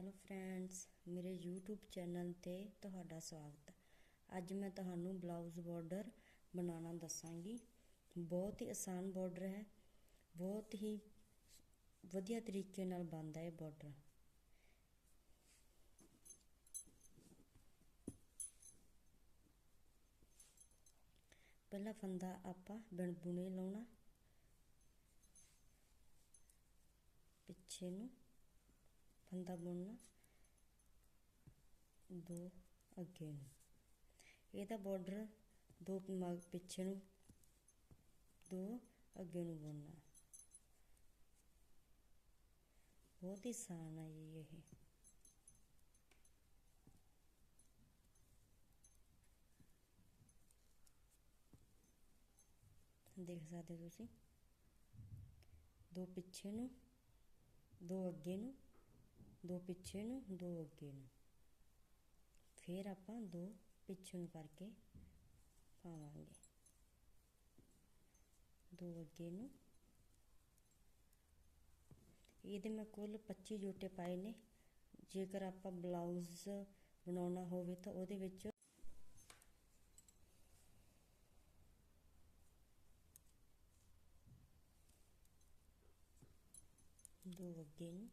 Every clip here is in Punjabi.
ਹੈਲੋ ਫਰੈਂਡਸ, ਮੇਰੇ YouTube ਚੈਨਲ ਤੇ ਤੁਹਾਡਾ ਸਵਾਗਤ। ਅੱਜ ਮੈਂ ਤੁਹਾਨੂੰ ਬਲਾਊਜ਼ ਬਾਰਡਰ ਬਣਾਉਣਾ ਦੱਸਾਂਗੀ। ਬਹੁਤ ਹੀ ਆਸਾਨ ਬਾਰਡਰ ਹੈ। ਬਹੁਤ ਹੀ ਵਧੀਆ ਤਰੀਕੇ ਨਾਲ ਬਣਦਾ ਹੈ ਬਾਰਡਰ। ਪਹਿਲਾ ਫੰਦਾ ਆਪਾਂ ਬਿਨ ਬੁਣੇ ਲਾਉਣਾ। ਪਿੱਛੇ ਨੂੰ। ਫੰਦਾ ਬੁਣਨਾ ਦੋ ਅੱਗੇ ਨੂੰ। ਇਹਦਾ ਬਾਰਡਰ ਦੋ ਪਿੱਛੇ ਨੂੰ ਦੋ ਅੱਗੇ ਨੂੰ ਬੁਣਨਾ ਬਹੁਤ ਹੀ ਆਸਾਨ ਹੈ ਜੀ ਇਹ। ਦੇਖ ਸਕਦੇ ਹੋ ਤੁਸੀਂ? ਦੋ ਪਿੱਛੇ ਨੂੰ, ਦੋ ਅੱਗੇ ਨੂੰ। ਦੋ ਪਿੱਛੇ ਨੂੰ, ਦੋ ਅੱਗੇ ਨੂੰ। ਫਿਰ ਆਪਾਂ ਦੋ ਪਿੱਛੇ ਨੂੰ ਕਰਕੇ ਪਾਵਾਂਗੇ। ਦੋ ਅੱਗੇ ਨੂੰ। ਇਹਦੇ ਮੈਂ ਕੁੱਲ 25 ਜੋਟੇ ਪਾਏ ਨੇ। ਜੇਕਰ ਆਪਾਂ ਬਲਾਊਜ਼ ਬਣਾਉਣਾ ਹੋਵੇ ਤਾਂ ਉਹਦੇ ਵਿੱਚ ਦੋ ਅੱਗੇ ਨੂੰ।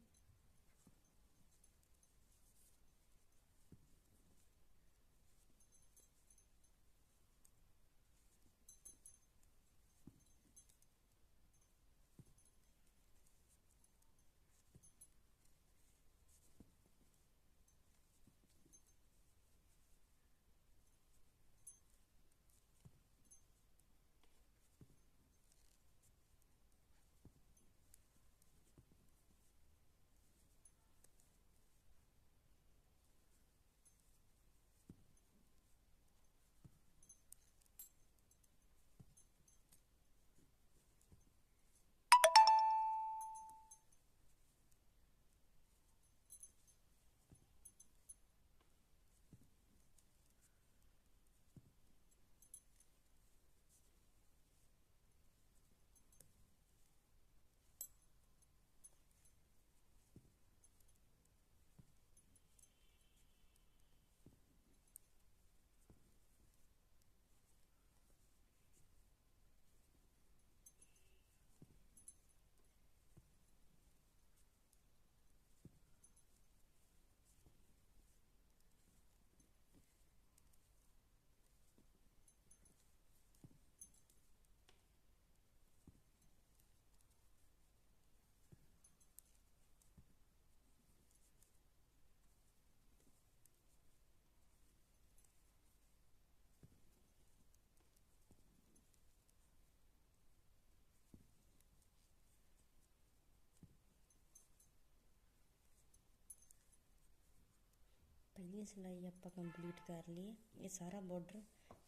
ਪਹਿਲੀ ਸਿਲਾਈ ਆਪਾਂ ਕੰਪਲੀਟ ਕਰ ਲਈ ਇਹ ਸਾਰਾ ਬਾਰਡਰ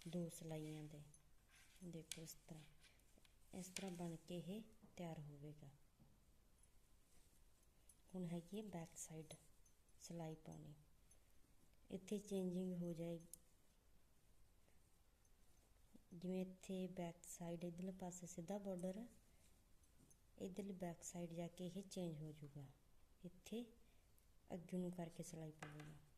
ਦੋ ਸਿਲਾਈਆਂ ਦੇ। ਦੇਖੋ ਇਸ ਤਰ੍ਹਾਂ। ਇਸ ਤਰ੍ਹਾਂ ਬਣ ਕੇ ਇਹ ਤਿਆਰ ਹੋਵੇਗਾ। ਹੁਣ ਹੈਗੀ ਹੈ ਬੈਕ ਸਾਈਡ ਸਿਲਾਈ ਪਾਉਣੀ। ਇੱਥੇ ਚੇਂਜਿੰਗ ਹੋ ਜਾਏਗੀ। ਜਿਵੇਂ ਇੱਥੇ ਬੈਕ ਸਾਈਡ ਇਧਰਲੇ ਪਾਸੇ ਸਿੱਧਾ ਬਾਰਡਰ ਹੈ ਇਧਰਲੀ ਬੈਕ ਸਾਈਡ ਜਾ ਕੇ ਇਹ ਚੇਂਜ ਹੋ ਜਾਊਗਾ। ਇੱਥੇ ਅੱਗੇ ਨੂੰ ਕਰਕੇ ਸਿਲਾਈ ਪਾਵੇਗਾ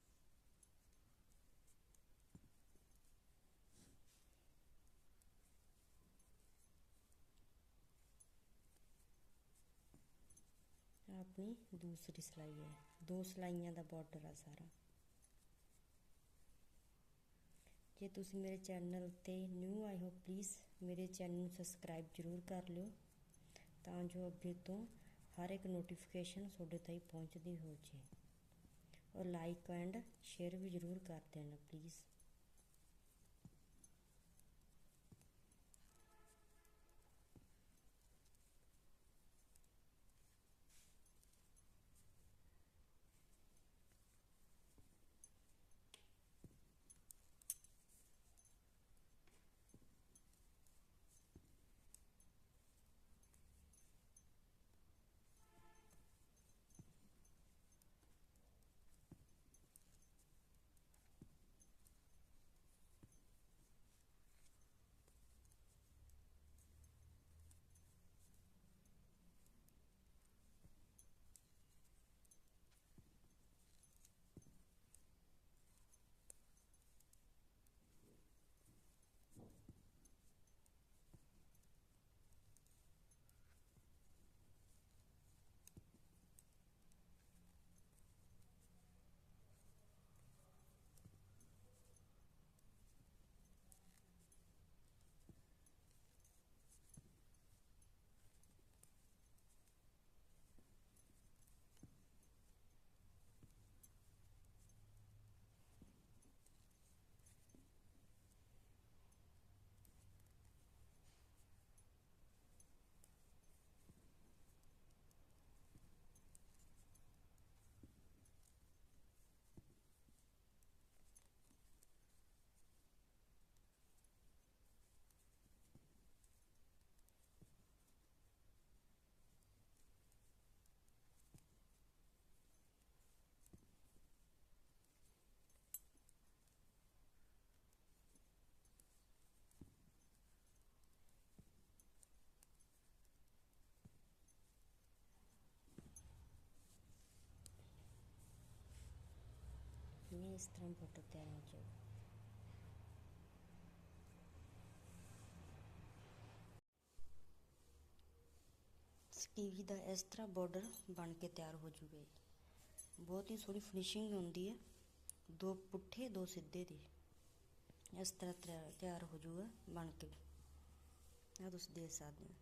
ਆਪਣੀ ਦੂਸਰੀ ਸਿਲਾਈ ਹੈ। ਦੋ ਸਿਲਾਈਆਂ ਦਾ ਬਾਰਡਰ ਆ ਸਾਰਾ। ਜੇ ਤੁਸੀਂ ਮੇਰੇ ਚੈਨਲ ਤੇ ਨਿਊ ਆਏ ਹੋ ਪਲੀਜ਼ ਮੇਰੇ ਚੈਨਲ ਨੂੰ ਸਬਸਕ੍ਰਾਈਬ ਜ਼ਰੂਰ ਕਰ ਲਿਓ, ਤਾਂ ਜੋ ਅੱਗੇ ਤੋਂ ਹਰ ਇੱਕ ਨੋਟੀਫਿਕੇਸ਼ਨ ਤੁਹਾਡੇ ਤਾਈਂ ਪਹੁੰਚਦੀ ਹੋ ਜੇ ਔਰ ਲਾਈਕ ਐਂਡ ਸ਼ੇਅਰ ਵੀ ਜ਼ਰੂਰ ਕਰ ਦੇਣਾ ਪਲੀਜ਼ ਇਸ ਤਰ੍ਹਾਂ ਬਾਰਡਰ ਤਿਆਰ ਹੋ ਜਾਏਗਾ ਟੀਵੀ ਦਾ ਇਸ ਤਰ੍ਹਾਂ ਬਾਰਡਰ ਬਣ ਕੇ ਤਿਆਰ ਹੋ ਜੂਗਾ ਜੀ ਬਹੁਤ ਹੀ ਸੋਹਣੀ ਫਿਨਿਸ਼ਿੰਗ ਹੁੰਦੀ ਹੈ ਦੋ ਪੁੱਠੇ ਦੋ ਸਿੱਧੇ ਦੀ ਇਸ ਤਰ੍ਹਾਂ ਤਿਆਰ ਤਿਆਰ ਹੋ ਜੂਗਾ ਬਣ ਕੇ ਆ ਤੁਸੀਂ ਦੇਖ ਸਕਦੇ ਹੋ